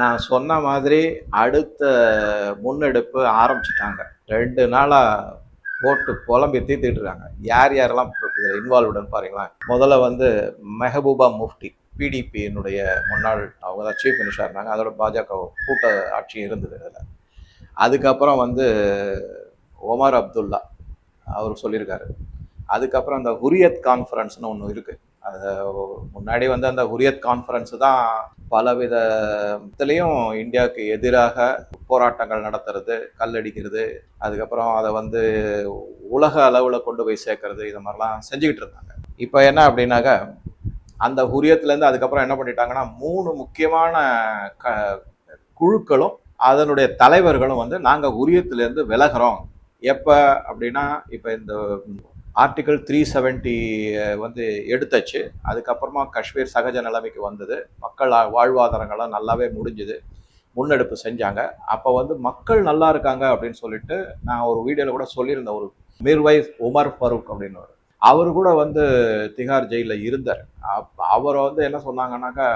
நான் சொன்ன மாதிரி அடுத்த முன்னெடுப்பு ஆரம்பிச்சிட்டாங்க. ரெண்டு நாளாக போட்டு புலம்பி தீர்த்துட்டு இருக்காங்க. யார் யாரெல்லாம் இதில் இன்வால்வ்டுன்னு பாருங்களேன். முதல்ல வந்து மெஹபூபா முஃப்டி பிடிபியினுடைய முன்னாள் அவங்க தான் சீஃப் மினிஸ்டர் இருந்தாங்க. அதோட பாஜக கூட்ட ஆட்சி இருந்தது அதில். அதுக்கப்புறம் வந்து ஒமர் அப்துல்லா அவர் சொல்லியிருக்காரு. அதுக்கப்புறம் அந்த ஹுரியத் கான்ஃபரன்ஸ்னு ஒன்று இருக்குது அது முன்னாடி வந்து அந்த ஹுரியத் கான்ஃபரன்ஸ் தான் பலவித இதுலேயும் இந்தியாவுக்கு எதிராக போராட்டங்கள் நடத்துறது கல்லடிக்கிறது அதுக்கப்புறம் அதை வந்து உலக அளவில் கொண்டு போய் சேர்க்கறது இது மாதிரிலாம் செஞ்சுக்கிட்டு இருந்தாங்க. இப்போ என்ன அப்படின்னாக்க அந்த ஹுரியத்துலேருந்து அதுக்கப்புறம் என்ன பண்ணிட்டாங்கன்னா மூணு முக்கியமான க குழுக்களும் அதனுடைய தலைவர்களும் வந்து நாங்கள் உரியத்துலேருந்து விலகிறோம். எப்போ அப்படின்னா இப்போ இந்த ஆர்டிகல் த்ரீ செவன்ட்டி வந்து எடுத்தாச்சு. அதுக்கப்புறமா காஷ்மீர் சகஜ நிலைமைக்கு வந்தது. மக்கள் வாழ்வாதாரங்கள்லாம் நல்லாவே முடிஞ்சுது. முன்னெடுப்பு செஞ்சாங்க. அப்போ வந்து மக்கள் நல்லா இருக்காங்க அப்படின்னு சொல்லிட்டு நான் ஒரு வீடியோவில் கூட சொல்லியிருந்தேன். ஒரு மிர்வைஸ் உமர் ஃபரூக் அப்படின்னு ஒரு அவர் கூட வந்து திகார் ஜெயிலில் இருந்தார். அப் அவரை வந்து என்ன சொன்னாங்கன்னாக்கா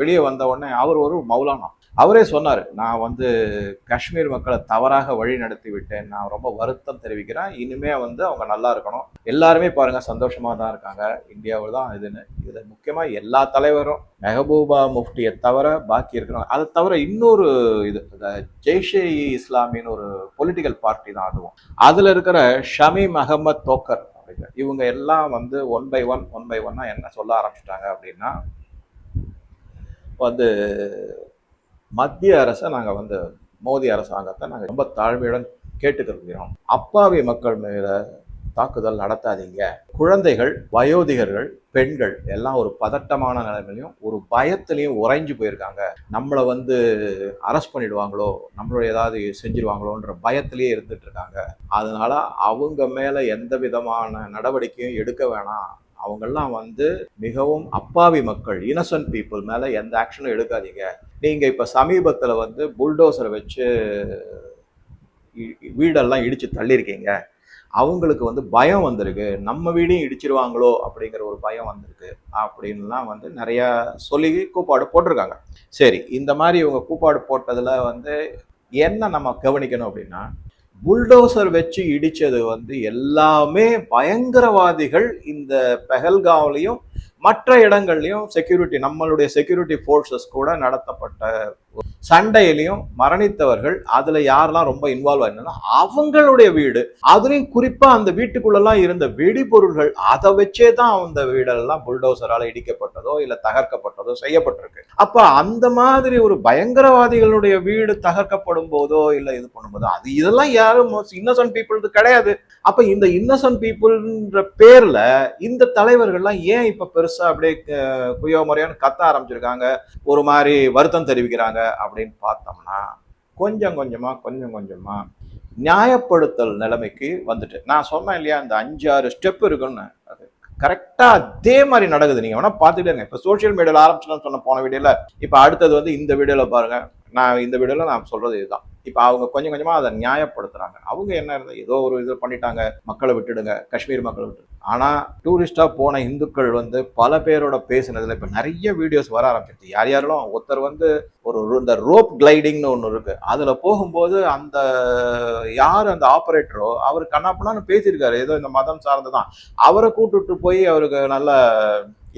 வெளியே வந்த உடனே அவர் ஒரு மௌலானா. அவரே சொன்னார் நான் வந்து காஷ்மீர் மக்களை தவறாக வழி நடத்தி விட்டேன். நான் ரொம்ப வருத்தம் தெரிவிக்கிறேன். இனிமே வந்து அவங்க நல்லா இருக்கணும். எல்லாருமே பாருங்க சந்தோஷமா தான் இருக்காங்க. இந்தியாவில் தான் இதுன்னு. இதில் முக்கியமாக எல்லா தலைவரும் மெஹபூபா முஃப்டியை தவிர பாக்கி இருக்கிறவங்க அதை தவிர இன்னொரு இது இந்த ஜெய்ஷே இஸ்லாமின்னு ஒரு பொலிட்டிக்கல் பார்ட்டி தான் அதுவும். அதில் இருக்கிற ஷமீம் அகமத் தோக்கர் அப்படிங்கிற இவங்க எல்லாம் வந்து one by one one by ஒன்னா என்ன சொல்ல ஆரம்பிச்சிட்டாங்க அப்படின்னா வந்து மத்திய அரசை நாங்கள் வந்து மோடி அரசாங்கத்தை நாங்கள் ரொம்ப தாழ்மையுடன் கேட்டுக்கிறோம் அப்பாவி மக்கள் மேலே தாக்குதல் நடத்தாதீங்க. குழந்தைகள் வயோதிகர்கள் பெண்கள் எல்லாம் ஒரு பதட்டமான நிலைமையிலையும் ஒரு பயத்திலையும் உறைஞ்சு போயிருக்காங்க. நம்மளை வந்து அரெஸ்ட் பண்ணிடுவாங்களோ நம்மளோட ஏதாவது செஞ்சிருவாங்களோன்ற பயத்திலேயே இருந்துட்டு இருக்காங்க. அதனால அவங்க மேல எந்த விதமான நடவடிக்கையும் எடுக்க வேணாம். அவங்கெல்லாம் வந்து மிகவும் அப்பாவி மக்கள் இனசென்ட் பீப்புள் மேலே எந்த ஆக்ஷனும் எடுக்காதீங்க. நீங்கள் இப்போ சமீபத்தில் வந்து புல்டோசரை வச்சு வீடெல்லாம் இடித்து தள்ளியிருக்கீங்க. அவங்களுக்கு வந்து பயம் வந்திருக்கு. நம்ம வீடையும் இடிச்சிருவாங்களோ அப்படிங்கிற ஒரு பயம் வந்திருக்கு. அப்படின்லாம் வந்து நிறையா சொல்லி கூப்பாடு போட்டிருக்காங்க. சரி இந்த மாதிரி இவங்க கூப்பாடு போட்டதில் வந்து என்ன நம்ம கவனிக்கணும் அப்படின்னா புல்டோசர் வச்சு இடிச்சது வந்து எல்லாமே பயங்கரவாதிகள் இந்த பெஹல்காவ்லையும் மற்ற இடங்கள்லையும் செக்யூரிட்டி நம்மளுடைய செக்யூரிட்டி ஃபோர்ஸஸ் கூட நடத்தப்பட்ட சண்டையிலையும் மரணித்தவர்கள் அதுல யாரெல்லாம் ரொம்ப இன்வால்வ் ஆயிருந்தா அவங்களுடைய வீடு. அதுலயும் குறிப்பா அந்த வீட்டுக்குள்ளெல்லாம் இருந்த வெடிபொருள்கள் அதை வச்சே தான் அந்த வீடெல்லாம் புல்டோசரால இடிக்கப்பட்டதோ இல்ல தகர்க்கப்பட்டதோ செய்யப்பட்டிருக்கு. அப்ப அந்த மாதிரி ஒரு பயங்கரவாதிகளுடைய வீடு தகர்க்கப்படும் போதோ இல்ல இது பண்ணும்போதோ அது இதெல்லாம் யாரும் இன்னசென்ட் பீப்புள் கிடையாது. அப்ப இந்த இன்னசென்ட் பீப்புள்ன்ற பேர்ல இந்த தலைவர்கள்லாம் ஏன் இப்ப பெருசா அப்படியே குயோ முறையான்னு கத்த ஆரம்பிச்சிருக்காங்க? ஒரு மாதிரி வருத்தம் தெரிவிக்கிறாங்க. அப்படின்னு பார்த்தோம்னா கொஞ்சம் கொஞ்சமாக கொஞ்சம் கொஞ்சமாக நியாயப்படுத்தல் நிலைமைக்கு வந்துட்டு நான் சொன்னேன் இல்லையா இந்த அஞ்சு ஆறு ஸ்டெப் இருக்குன்னு அது கரெக்டாக அதே மாதிரி நடக்குது. நீங்கள் வேணால் பார்த்துக்கிட்டே இருங்க. இப்போ சோஷியல் மீடியாவில் ஆரம்பிச்சுன்னு சொன்ன போன வீடியோவில் இப்போ அடுத்தது வந்து இந்த வீடியோவில் பாருங்கள் நான் இந்த வீடியோவில் நான் சொல்கிறது இதுதான். இப்போ அவங்க கொஞ்சம் கொஞ்சமாக அதை நியாயப்படுத்துகிறாங்க அவங்க என்ன இருந்தது ஏதோ ஒரு இது பண்ணிட்டாங்க மக்களை விட்டுடுங்க காஷ்மீர் மக்களை விட்டு ஆனால் டூரிஸ்டாக போன இந்துக்கள் வந்து பல பேரோட பேசுனதில் இப்போ நிறைய வீடியோஸ் வர ஆரம்பிச்சிருச்சு. யார் யாரெல்லாம் ஒருத்தர் வந்து ஒரு இந்த ரோப் கிளைடிங்னு ஒன்று இருக்குது அதில் போகும்போது அந்த யார் அந்த ஆப்ரேட்டரோ அவர் கண்ணாப்பண்ணான்னு பேசியிருக்காரு. ஏதோ இந்த மதம் சார்ந்து தான் அவரை கூட்டுட்டு போய் அவருக்கு நல்ல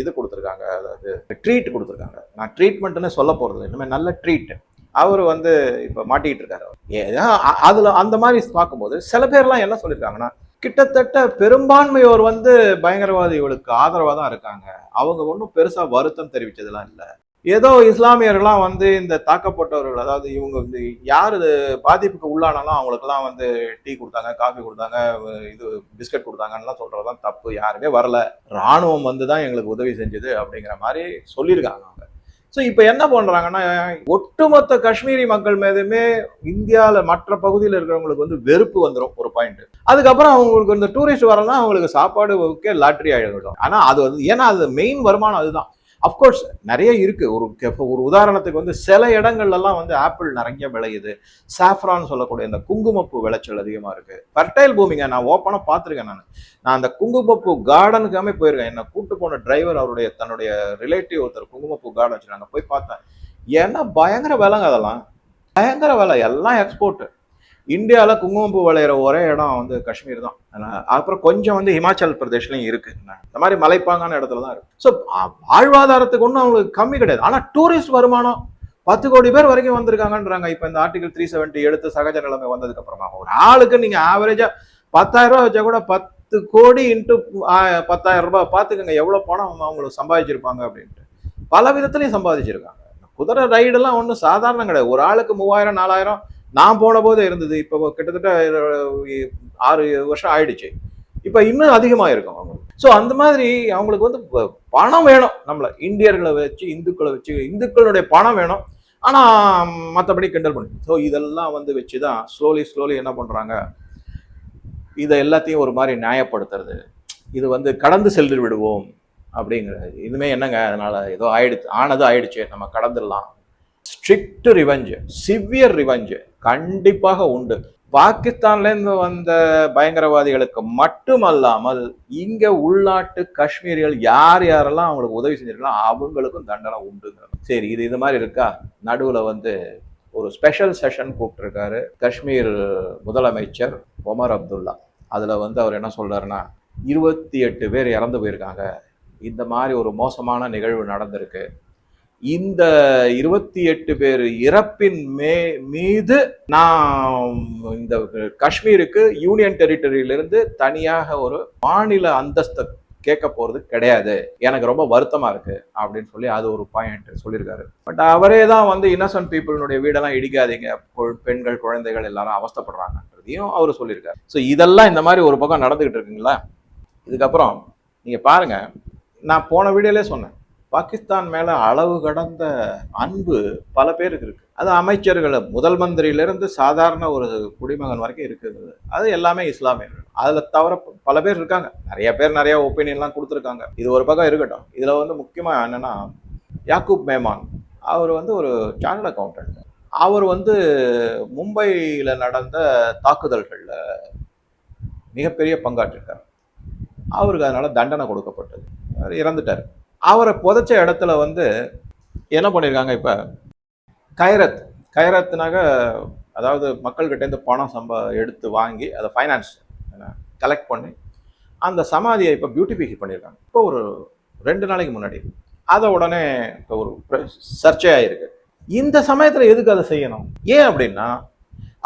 இது கொடுத்துருக்காங்க. அதாவது ட்ரீட் கொடுத்துருக்காங்க. நான் ட்ரீட்மெண்ட்னு சொல்ல போகிறது இனிமேல் நல்ல ட்ரீட் அவர் வந்து இப்போ மாட்டிக்கிட்டு இருக்காரு ஏன்னா அதில் அந்த மாதிரி பார்க்கும்போது சில பேர்லாம் என்ன சொல்லியிருக்காங்கன்னா கிட்டத்தட்ட பெரும்பான்மையோர் வந்து பயங்கரவாதிகளுக்கு ஆதரவாக தான் இருக்காங்க. அவங்க ஒன்றும் பெருசாக வருத்தம் தெரிவிச்சதெல்லாம் இல்லை. ஏதோ இஸ்லாமியர்கள்லாம் வந்து இந்த தாக்கப்பட்டவர்கள் அதாவது இவங்க வந்து யார் பாதிப்புக்கு உள்ளானாலும் அவங்களுக்குலாம் வந்து டீ கொடுத்தாங்க காஃபி கொடுத்தாங்க இது பிஸ்கட் கொடுத்தாங்கலாம் சொல்கிறது தான் தப்பு. யாருமே வரல. ராணுவம் வந்து தான் எங்களுக்கு உதவி செஞ்சது அப்படிங்கிற மாதிரி சொல்லியிருக்காங்க அவங்க. ஸோ இப்போ என்ன பண்றாங்கன்னா ஒட்டுமொத்த காஷ்மீரி மக்கள் மீதுமே இந்தியாவில் மற்ற பகுதியில் இருக்கிறவங்களுக்கு வந்து வெறுப்பு வந்துடும் ஒரு பாயிண்ட் அதுக்கப்புறம் அவங்களுக்கு இந்த டூரிஸ்ட் வரலாம் அவங்களுக்கு சாப்பாடு ஓகே லாட்ரி ஆகிடும் ஆனால் அது வந்து ஏன்னா அது மெயின் வருமானம் அதுதான். அஃப்கோர்ஸ் நிறைய இருக்குது ஒரு ஒரு உதாரணத்துக்கு வந்து சில இடங்கள்லாம் வந்து ஆப்பிள் நிறைய விளையுது. சாஃப்ரான் சொல்லக்கூடிய இந்த குங்குமப்பூ விளைச்சல் அதிகமாக இருக்குது ஃபர்டைல் பூமிங்க நான் ஓப்பனாக பார்த்துருக்கேன் நான். நான் அந்த குங்குமப்பூ கார்டனுக்காமே போயிருக்கேன். என்னை கூட்டு போன டிரைவர் அவருடைய தன்னுடைய ரிலேட்டிவ் ஒருத்தர் குங்குமப்பூ கார்டன் வச்சிருக்காங்க. போய் பார்த்தேன். ஏன்னா பயங்கர விலைங்க அதெல்லாம். பயங்கர விலை. எல்லாம் எக்ஸ்போர்ட்டு இந்தியாவில் குங்குமப்பூ விளையிற ஒரே இடம் வந்து காஷ்மீர் தான். அப்புறம் கொஞ்சம் வந்து ஹிமாச்சல் பிரதேஷ்லையும் இருக்கு. இந்த மாதிரி மலைப்பாங்கான இடத்துல தான் இருக்கு. ஸோ வாழ்வாதாரத்துக்கு ஒன்றும் அவங்களுக்கு கம்மி கிடையாது. ஆனால் டூரிஸ்ட் வருமானம் பத்து கோடி பேர் வரைக்கும் வந்திருக்காங்கன்றாங்க. இப்போ இந்த ஆர்டிகல் த்ரீ செவன்ட்டி எடுத்து சகஜ நிலைமை வந்ததுக்கு அப்புறமா. ஒரு ஆளுக்கு நீங்க ஆவரேஜா பத்தாயிரம் ரூபா வச்சா கூட பத்து கோடி இன்ட்டு பத்தாயிரம் ரூபாய் பார்த்துக்கோங்க எவ்வளோ பணம் அவங்களுக்கு சம்பாதிச்சிருப்பாங்க அப்படின்ட்டு. பல விதத்துலையும் சம்பாதிச்சிருக்காங்க. குதிரை ரைடெல்லாம் ஒன்றும் சாதாரணம் கிடையாது. ஒரு ஆளுக்கு மூவாயிரம் நாலாயிரம் நான் போன போது இருந்தது. இப்போ கிட்டத்தட்ட ஆறு வருஷம் ஆயிடுச்சு. இப்போ இன்னும் அதிகமாக இருக்கும் அவங்களுக்கு. ஸோ அந்த மாதிரி அவங்களுக்கு வந்து ப- பணம் வேணும் நம்மளை. இந்தியர்களை வச்சு இந்துக்களை வச்சு இந்துக்களுடைய பணம் வேணும். ஆனால் மற்றபடி கிண்டல் பண்ணி. ஸோ இதெல்லாம் வந்து வச்சு தான் ஸ்லோலி ஸ்லோலி என்ன பண்ணுறாங்க இதை எல்லாத்தையும் ஒரு மாதிரி நியாயப்படுத்துறது. இது வந்து கடந்து சென்று விடுவோம். அப்படிங்கிறது இதுமே என்னங்க? அதனால் ஏதோ ஆயிடுச்சு ஆனது ஆயிடுச்சு. நம்ம கடந்துடலாம். ஸ்ட்ரிக்ட் ரிவெஞ்சு சிவியர் ரிவெஞ்சு கண்டிப்பாக உண்டு. பாகிஸ்தான்லேருந்து வந்த பயங்கரவாதிகளுக்கு மட்டுமல்லாமல் இங்கே உள்நாட்டு காஷ்மீரிகள் யார் யாரெல்லாம் அவங்களுக்கு உதவி செஞ்சிருக்கலாம் அவங்களுக்கும் தண்டனை உண்டுங்கிறது சரி இது இது மாதிரி இருக்கா? நடுவில் வந்து ஒரு ஸ்பெஷல் செஷன் கூப்பிட்டுருக்காரு காஷ்மீர் முதலமைச்சர் ஒமர் அப்துல்லா. அதில் வந்து அவர் என்ன சொல்கிறாருன்னா இருபத்தி எட்டு பேர் இறந்து போயிருக்காங்க. இந்த மாதிரி ஒரு மோசமான நிகழ்வு நடந்திருக்கு. இந்த இருபத்தி எட்டு பேர் இறப்பின் மே மீது நான் இந்த காஷ்மீருக்கு யூனியன் டெரிட்டரியிலிருந்து தனியாக ஒரு மாநில அந்தஸ்தை கேட்க போறது கிடையாது. எனக்கு ரொம்ப வருத்தமா இருக்கு அப்படின்னு சொல்லி அது ஒரு பாயிண்ட் சொல்லியிருக்காரு. பட் அவரே தான் வந்து இன்னசென்ட் பீப்புளுடைய வீடெல்லாம் இடிக்காதீங்க. பெண்கள் குழந்தைகள் எல்லாரும் அவஸ்தப்படுறாங்கன்றதையும் அவர் சொல்லியிருக்காரு. ஸோ இதெல்லாம் இந்த மாதிரி ஒரு பக்கம் நடந்துகிட்டு இருக்குங்களா? இதுக்கப்புறம் நீங்க பாருங்க. நான் போன வீடியோலே சொன்னேன். பாகிஸ்தான் மேல அளவு கடந்த அன்பு பல பேருக்கு இருக்கு. அது அமைச்சர்கள் முதல் மந்திரியிலிருந்து சாதாரண ஒரு குடிமகன் வரைக்கும் இருக்குது. அது எல்லாமே இஸ்லாமியர்கள். அதில் தவிர பல பேர் இருக்காங்க. நிறைய பேர் நிறைய ஒப்பீனியன்லாம் கொடுத்துருக்காங்க. இது ஒரு பக்கம் இருக்கட்டும். இதில் வந்து முக்கியமாக என்னென்னா யாக்கூப் மேமான் அவர் வந்து ஒரு சேனல் அக்கௌண்டன்ட் அவர் வந்து மும்பையில் நடந்த தாக்குதல்களில் மிகப்பெரிய பங்காற்றிருக்கார். அவருக்கு அதனால் தண்டனை கொடுக்கப்பட்டது. அவர் இறந்துட்டார். அவரை புதைச்ச இடத்துல வந்து என்ன பண்ணியிருக்காங்க இப்போ? கைரத். கைரத்னாக அதாவது மக்கள்கிட்டேருந்து பணம் சம்பா எடுத்து வாங்கி அதை ஃபைனான்ஸ் கலெக்ட் பண்ணி அந்த சமாதியை இப்போ பியூட்டிஃபிகேட் பண்ணியிருக்காங்க இப்போ ஒரு ரெண்டு நாளைக்கு முன்னாடி அதை உடனே இப்போ ஒரு சர்ச்சை ஆயிருக்கு. இந்த சமயத்தில் எதுக்கு அதை செய்யணும்? ஏன் அப்படின்னா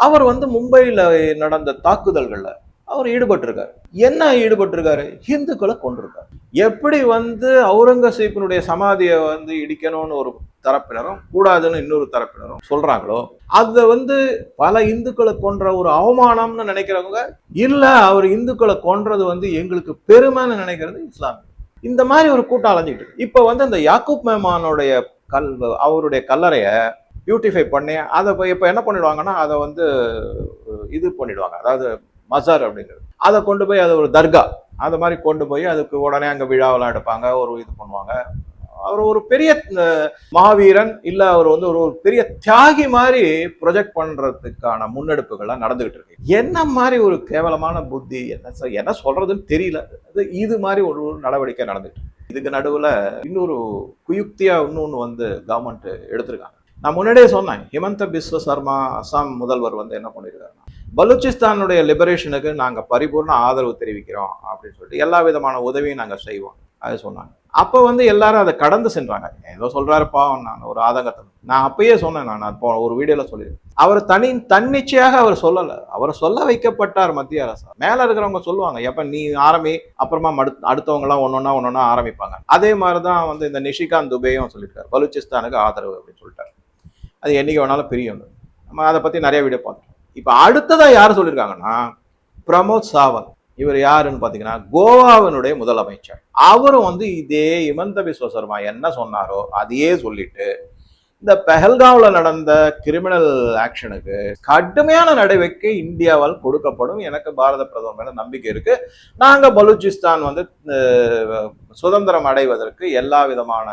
அவர் வந்து மும்பையில் நடந்த தாக்குதல்களில் அவர் ஈடுபட்டிருக்கார். என்ன ஈடுபட்டிருக்காரு? ஹிந்துக்களை கொண்டிருக்கார் எப்படி வந்து அவுரங்கசீப்பினுடைய சமாதியை வந்து இடிக்கணும்னு ஒரு தரப்பினரும் கூடாதுன்னு இன்னொரு தரப்பினரும் சொல்றாங்களோ அதை வந்து பல இந்துக்களை கொன்ற ஒரு அவமானம்னு நினைக்கிறவங்க இல்ல அவர் இந்துக்களை கொன்றது வந்து எங்களுக்கு பெருமைன்னு நினைக்கிறது இஸ்லாமிய இந்த மாதிரி ஒரு கூட்டம் அலைஞ்சிட்டு இப்ப வந்து அந்த யாக்கூப் மேமானுடைய கல் அவருடைய கல்லறையை பியூட்டிஃபை பண்ணி அதை இப்போ இப்போ என்ன பண்ணிடுவாங்கன்னா அதை வந்து இது பண்ணிடுவாங்க. அதாவது மசார் அப்படிங்கிறது அதை கொண்டு போய் அதை ஒரு தர்கா. அந்த மாதிரி கொண்டு போய் அதுக்கு உடனே அங்கே விழாவெல்லாம் எடுப்பாங்க. ஒரு இது பண்ணுவாங்க. அவர் ஒரு பெரிய மாவீரன் இல்ல அவர் வந்து ஒரு ஒரு பெரிய தியாகி மாதிரி ப்ரொஜெக்ட் பண்றதுக்கான முன்னெடுப்புகள்லாம் நடந்துகிட்டு இருக்கு. என்ன மாதிரி ஒரு கேவலமான புத்தி என்ன என்ன சொல்றதுன்னு தெரியல. இது மாதிரி ஒரு ஒரு நடவடிக்கை நடந்துட்டு இதுக்கு நடுவுல இன்னொரு குயுக்தியா இன்னொன்று வந்து கவர்மெண்ட் எடுத்திருக்காங்க. நான் முன்னாடியே சொன்னேன் ஹிமந்த பிஸ்வ சர்மா அசாம் முதல்வர் வந்து என்ன பண்ணியிருக்காருன்னா பலூச்சிஸ்தானுடைய லிபரேஷனுக்கு நாங்கள் பரிபூர்ண ஆதரவு தெரிவிக்கிறோம் அப்படின்னு சொல்லிட்டு எல்லா விதமான உதவியும் நாங்கள் செய்வோம். அது சொன்னாங்க. அப்போ வந்து எல்லாரும் அதை கடந்து சென்றாங்க. ஏதோ சொல்கிறாருப்பா பாவம் நான் ஒரு ஆதங்கத்தை நான் அப்பயே சொன்னேன் நான் போன ஒரு வீடியோவில் சொல்லியிருக்கேன். அவர் தனி தன்னிச்சையாக அவர் சொல்லலை. அவர் சொல்ல வைக்கப்பட்டார் மத்திய அரசு. மேலே இருக்கிறவங்க சொல்லுவாங்க எப்போ நீ ஆரம்பி அப்புறமா மடு- அடுத்தவங்கலாம் ஒன்றொன்னா ஒன்றொன்னா ஆரம்பிப்பாங்க. அதே மாதிரி தான் வந்து இந்த நிஷிகாந்த் துபேயும் சொல்லியிருக்காரு பலூச்சிஸ்தானுக்கு ஆதரவு அப்படின்னு சொல்லிட்டாரு. அது என்றைக்கு வேணாலும் பிரியும். நம்ம அதை பற்றி நிறைய வீடியோ பார்த்தோம் இப்போ அடுத்ததாக யார் சொல்லியிருக்காங்கன்னா பிரமோத் சாவந்த். இவர் யாருன்னு பார்த்தீங்கன்னா கோவாவினுடைய முதலமைச்சர். அவரும் வந்து இதே இமந்த விஸ்வ சர்மா என்ன சொன்னாரோ அதையே சொல்லிட்டு இந்த பெஹல்காவில் நடந்த கிரிமினல் ஆக்ஷனுக்கு கடுமையான நடவடிக்கை இந்தியாவால் கொடுக்கப்படும். எனக்கு பாரத பிரதமர் மேல நம்பிக்கை இருக்கு. நாங்க பலூச்சிஸ்தான் வந்து சுதந்திரம் அடைவதற்கு எல்லா விதமான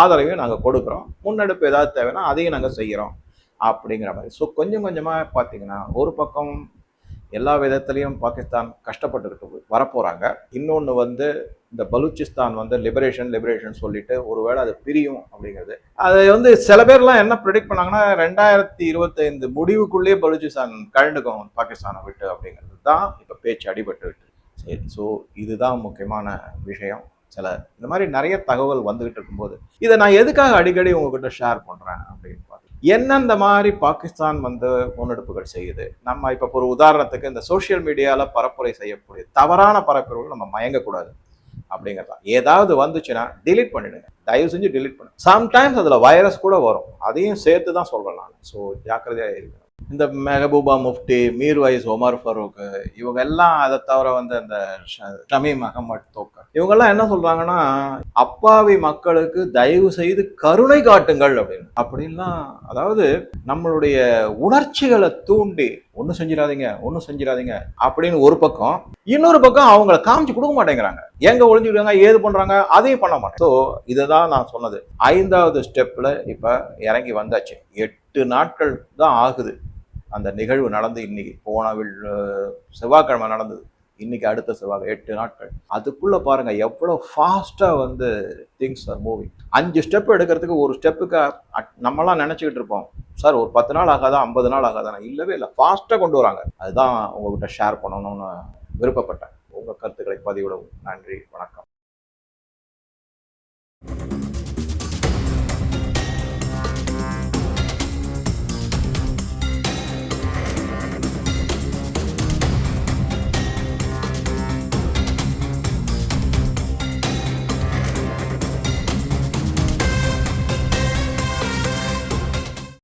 ஆதரவையும் நாங்கள் கொடுக்குறோம். முன்னெடுப்பு ஏதாவது தேவைன்னா அதையும் நாங்கள் செய்கிறோம் அப்படிங்கிற மாதிரி. ஸோ கொஞ்சம் கொஞ்சமாக பார்த்தீங்கன்னா ஒரு பக்கம் எல்லா விதத்துலேயும் பாகிஸ்தான் கஷ்டப்பட்டு இருக்கு வரப்போகிறாங்க இன்னொன்று வந்து இந்த பலூச்சிஸ்தான் வந்து லிபரேஷன் லிபரேஷன் சொல்லிட்டு ஒருவேளை அது பிரியும் அப்படிங்கிறது. அது வந்து சில பேர்லாம் என்ன ப்ரெடிக்ட் பண்ணாங்கன்னா ரெண்டாயிரத்தி இருபத்தைந்து முடிவுக்குள்ளேயே பலூச்சிஸ்தான் கழண்டுக்கும் பாகிஸ்தானை விட்டு அப்படிங்கிறது தான் இப்போ பேச்சு அடிபட்டு விட்டு சரி ஸோ இதுதான் முக்கியமான விஷயம். சில இந்த மாதிரி நிறைய தகவல் வந்துகிட்டு இருக்கும்போது இதை நான் எதுக்காக அடிக்கடி உங்ககிட்ட ஷேர் பண்ணுறேன் அப்படின்னு பார்த்து மாதிரி பாகிஸ்தான் வந்து முன்னெடுப்புகள் செய்யுது? நம்ம இப்போ ஒரு உதாரணத்துக்கு இந்த சோஷியல் மீடியாவில் பரப்புரை செய்யக்கூடிய தவறான பரப்புரைகள் நம்ம மயங்கக்கூடாது. அப்படிங்கிறது. தான் ஏதாவது வந்துச்சுன்னா டிலீட் பண்ணிடுங்க. தயவு செஞ்சு டிலீட் பண்ணுங்க சம்டைம்ஸ் அதில் வைரஸ் கூட வரும். அதையும் சேர்த்து தான் சொல்கிறேன் நான். ஸோ ஜாக்கிரதையாக இருக்கணும் இந்த மெஹபூபா முஃப்டி மீர் வைஸ் ஒமர் ஃபரூக் இவங்க எல்லாம் அதை தவிர வந்து அந்த ஷ- ஷமீம் அகமட் தோக்கர். இவங்கெல்லாம் என்ன சொல்றாங்கன்னா அப்பாவி மக்களுக்கு தயவு செய்து கருணை காட்டுங்கள் அப்படின்னு. அப்படின்லாம் அதாவது நம்மளுடைய உணர்ச்சிகளை தூண்டி ஒன்றும் செஞ்சிடாதீங்க ஒன்றும் செஞ்சிடாதீங்க அப்படின்னு ஒரு பக்கம் இன்னொரு பக்கம் அவங்கள காமிச்சு கொடுக்க மாட்டேங்கிறாங்க. எங்க ஒளிஞ்சுக்கிறாங்க ஏது பண்றாங்க அதையும் பண்ண மாட்டேன். ஸோ இதை தான் நான் சொன்னது. ஐந்தாவது ஸ்டெப்ல இப்போ இறங்கி வந்தாச்சு. எட்டு நாட்கள் தான் ஆகுது அந்த நிகழ்வு நடந்து இன்னைக்கு. போனவில் செவ்வாய்க்கிழமை நடந்தது. இன்னைக்கு அடுத்த செவ்வாய் எட்டு நாட்கள். அதுக்குள்ள பாருங்க எவ்வளோ ஃபாஸ்டா வந்து திங்ஸ் ஆர் மூவிங் அஞ்சு ஸ்டெப் எடுக்கிறதுக்கு ஒரு ஸ்டெப்புக்கு நம்மலாம் நினைச்சுக்கிட்டு இருப்போம். சார் ஒரு பத்து நாள் ஆகாதா ஐம்பது நாள் ஆகாதா? இல்லவே இல்லை. ஃபாஸ்ட்டாக கொண்டு வராங்க. அதுதான் உங்ககிட்ட ஷேர் பண்ணணும்னு விருப்பப்பட்டேன். உங்கள் கருத்துக்களை பதிவிடவும். நன்றி வணக்கம்.